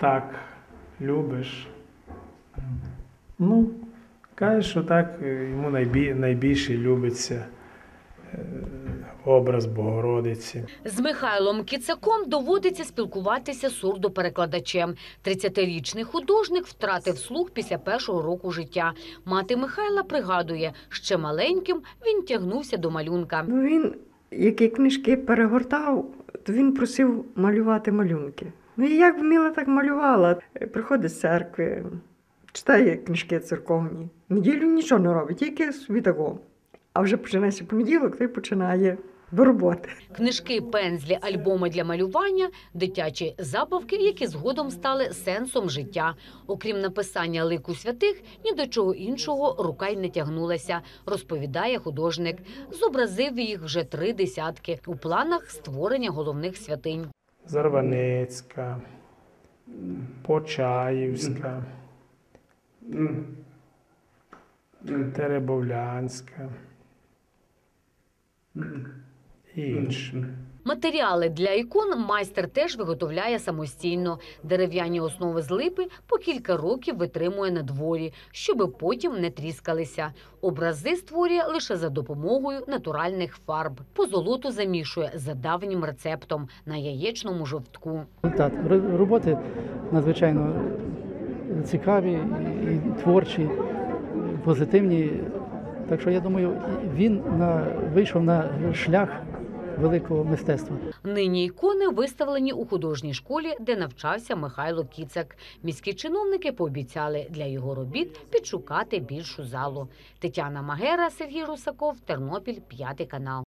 так любиш. Ну, каже, що так е, йому найбі, найбільше любиться е, образ Богородиці. З Михайлом Кіцаком доводиться спілкуватися сурдоперекладачем. 30-річний художник втратив слух після першого року життя. Мати Михайла пригадує, ще маленьким він тягнувся до малюнка. Ну, він, які книжки перегортав, то він просив малювати малюнки. Ну і як вміла, так малювала. Приходить з церкви, читає книжки церковні. Неділю нічого не робить, тільки собі такого. А вже починається понеділок, то й починає до роботи. Книжки, пензлі, альбоми для малювання, дитячі забавки, які згодом стали сенсом життя. Окрім написання лику святих, ні до чого іншого рука й не тягнулася, розповідає художник. Зобразив їх вже три десятки у планах створення головних святинь. Zrvanecka, Počajevska, mm. Mm. Terebovljanska. І інші. Матеріали для ікон майстер теж виготовляє самостійно. Дерев'яні основи з липи по кілька років витримує на дворі, щоби потім не тріскалися. Образи створює лише за допомогою натуральних фарб. Позолоту замішує за давнім рецептом на яєчному жовтку. Результат роботи надзвичайно цікаві, і- і творчі, позитивні. Так що я думаю, він на, вийшов на шлях великого мистецтва. Нині ікони виставлені у художній школі, де навчався Михайло Кіцак. Міські чиновники пообіцяли для його робіт підшукати більшу залу. Тетяна Магера, Сергій Русаков, Тернопіль, п'ятий канал.